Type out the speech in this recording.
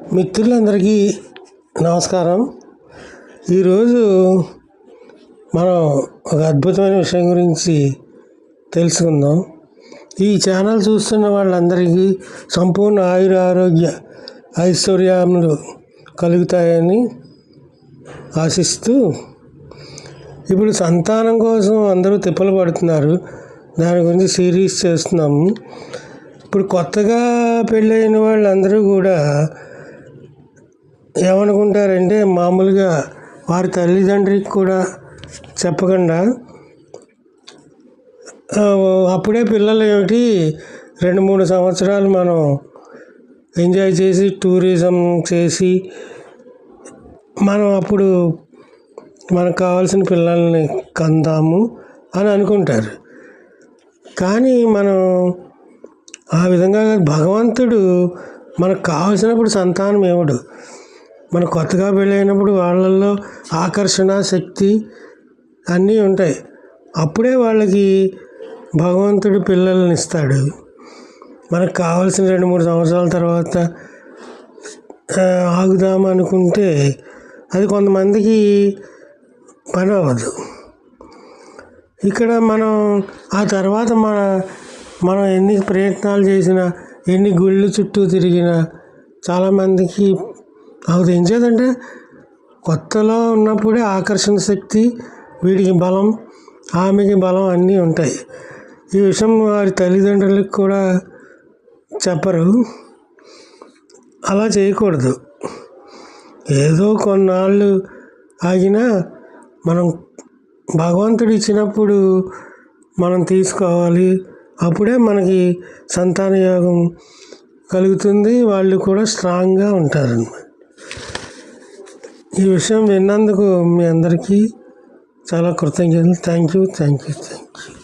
మిత్రులందరికీ నమస్కారం. ఈరోజు మనం ఒక అద్భుతమైన విషయం గురించి తెలుసుకుందాం. ఈ ఛానల్ చూస్తున్న వాళ్ళందరికీ సంపూర్ణ ఆయుర ఆరోగ్య ఐశ్వర్యములు కలుగుతాయని ఆశిస్తూ ఇప్పుడు సంతానం కోసం అందరూ తిప్పలు పడుతున్నారు. దాని గురించి సిరీస్ చేస్తున్నాము. ఇప్పుడు కొత్తగా పెళ్ళైన వాళ్ళందరూ కూడా ఏమనుకుంటారంటే మామూలుగా వారి తల్లిదండ్రికి కూడా చెప్పకుండా అప్పుడే పిల్లలు ఏమిటి రెండు మూడు సంవత్సరాలు మనం ఎంజాయ్ చేసి టూరిజం చేసి మనం అప్పుడు మనకు కావాల్సిన పిల్లల్ని కందాము అని అనుకుంటారు. కానీ మనం ఆ విధంగా భగవంతుడు మనకు కావాల్సినప్పుడు సంతానం ఇవ్వడు. మన కొత్తగా పెళ్ళైనప్పుడు వాళ్ళల్లో ఆకర్షణ శక్తి అన్నీ ఉంటాయి. అప్పుడే వాళ్ళకి భగవంతుడు పిల్లల్ని ఇస్తాడు. మనకు కావాల్సిన రెండు మూడు సంవత్సరాల తర్వాత ఆగుదాం అనుకుంటే అది కొంతమందికి పని అవ్వదు. ఇక్కడ మనం ఆ తర్వాత మన మనం ఎన్ని ప్రయత్నాలు చేసినా ఎన్ని గుళ్ళు చుట్టూ తిరిగినా చాలామందికి అవుతుంది ఏం చేద్దంటే కొత్తలో ఉన్నప్పుడే ఆకర్షణ శక్తి వీడికి బలం ఆమెకి బలం అన్నీ ఉంటాయి. ఈ విషయం వారి తల్లిదండ్రులకు కూడా చెప్పరు. అలా చేయకూడదు. ఏదో కొన్నాళ్ళు ఆగినా మనం భగవంతుడు ఇచ్చినప్పుడు మనం తీసుకోవాలి. అప్పుడే మనకి సంతాన యోగం కలుగుతుంది. వాళ్ళు కూడా స్ట్రాంగ్గా ఉంటారన్నమాట. ఈ విషయం విన్నందుకు మీ అందరికీ చాలా కృతజ్ఞతలు. Thank you thank you thank you